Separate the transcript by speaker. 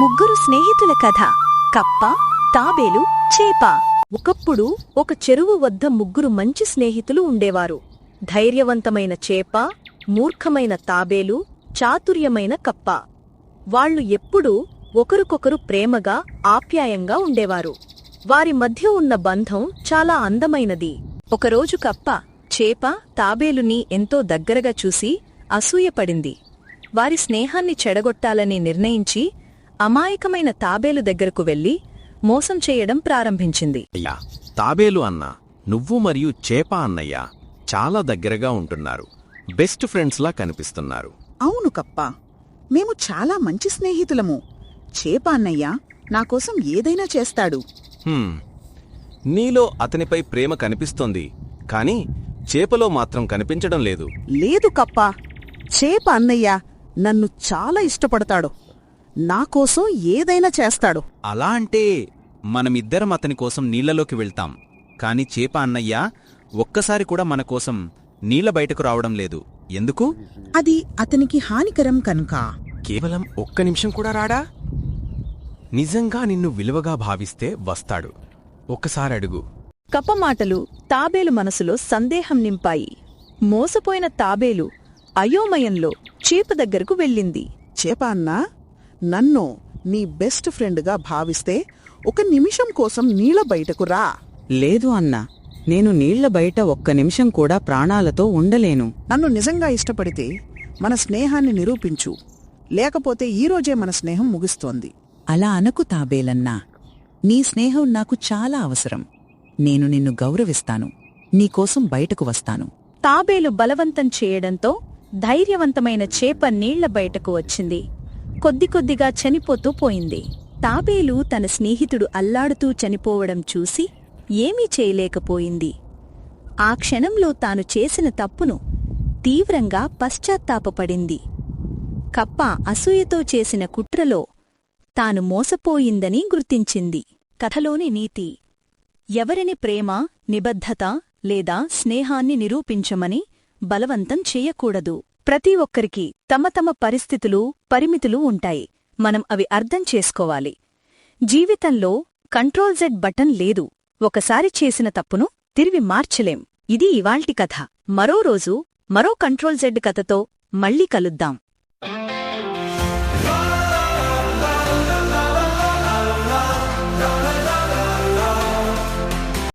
Speaker 1: ముగ్గురు స్నేహితుల కథ. కప్ప తాబేలు చేప. ఒకప్పుడు ఒక చెరువు వద్ద ముగ్గురు మంచి స్నేహితులు ఉండేవారు. ధైర్యవంతమైన చేప మూర్ఖమైన తాబేలు చాతుర్యమైన కప్ప. వాళ్ళు ఎప్పుడూ ఒకరికొకరు ప్రేమగా ఆప్యాయంగా ఉండేవారు. వారి మధ్య ఉన్న బంధం చాలా అందమైనది. ఒకరోజు కప్ప చేప తాబేలుని ఎంతో దగ్గరగా చూసి అసూయపడింది. వారి స్నేహాన్ని చెడగొట్టాలని నిర్ణయించి అమాయకమైన తాబేలు దగ్గరకు వెళ్ళి మోసం చేయడం ప్రారంభించింది.
Speaker 2: అయ్యా తాబేలు అన్న నువ్వు మరియు చేప అన్నయ్య చాలా దగ్గరగా ఉంటున్నారు. బెస్ట్ ఫ్రెండ్స్లా కనిపిస్తున్నారు.
Speaker 3: అవును కప్ప మేము చాలా మంచి స్నేహితులము. చేప అన్నయ్య నాకోసం ఏదైనా చేస్తాడు.
Speaker 2: హ్మ్. నీలో అతనిపై ప్రేమ కనిపిస్తోంది కాని చేపలో మాత్రం కనిపించడం లేదు.
Speaker 3: లేదు కప్ప చేప అన్నయ్య నన్ను చాలా ఇష్టపడతాడు. నాకోసం ఏదైనా చేస్తాడు.
Speaker 4: అలా అంటే మనమిద్దరం అతని కోసం నీళ్ళలోకి వెళ్తాం. కాని చేప అన్నయ్య ఒక్కసారి కూడా మన కోసం నీళ్ళ బయటకు రావడం లేదు. ఎందుకు?
Speaker 3: అది అతనికి హానికరం కనుక.
Speaker 2: కేవలం ఒక్క నిమిషం కూడా రాడా? నిజంగా నిన్ను విలువగా భావిస్తే వస్తాడు. ఒక్కసారి అడుగు.
Speaker 1: కప్ప మాటలు తాబేలు మనసులో సందేహం నింపాయి. మోసపోయిన తాబేలు అయోమయంలో చేప దగ్గరకు వెళ్ళింది.
Speaker 3: చేప అన్నా? నన్ను నీ బెస్ట్ ఫ్రెండ్గా భావిస్తే ఒక నిమిషం కోసం నీళ్ళ బయటకు రా.
Speaker 5: లేదు అన్నా నేను నీళ్ళ బయట ఒక్క నిమిషం కూడా ప్రాణాలతో ఉండలేను.
Speaker 3: నన్ను నిజంగా ఇష్టపడితే మన స్నేహాన్ని నిరూపించు. లేకపోతే ఈరోజే మన స్నేహం ముగుస్తోంది.
Speaker 5: అలా అనకు తాబేలన్నా నీ స్నేహం నాకు చాలా అవసరం. నేను నిన్ను గౌరవిస్తాను నీకోసం బయటకు వస్తాను.
Speaker 1: తాబేలు బలవంతం చేయడంతో ధైర్యవంతమైన చేప నీళ్ళ బయటకు వచ్చింది. కొద్ది కొద్దిగా చనిపోతూ పోయింది. తాబేలు తన స్నేహితుడు అల్లాడుతూ చనిపోవడం చూసి ఏమీ చేయలేకపోయింది. ఆ క్షణంలో తాను చేసిన తప్పును తీవ్రంగా పశ్చాత్తాపపడింది. కప్ప అసూయతో చేసిన కుట్రలో తాను మోసపోయిందని గుర్తించింది. కథలోని నీతి ఎవరిని ప్రేమ నిబద్ధత లేదా స్నేహాన్ని నిరూపించమని బలవంతం చెయ్యకూడదు ప్రతి ఒక్కరికి తమ తమ పరిస్థితులు పరిమితులు ఉంటాయి. మనం అవి అర్థం చేసుకోవాలి. జీవితంలో కంట్రోల్ జెడ్ బటన్ లేదు. ఒకసారి చేసిన తప్పును తిరిగి మార్చలేం. ఇది ఇవాల్టి కథ. మరో రోజు మరో కంట్రోల్ జెడ్ కథతో మళ్ళీ కలుద్దాం.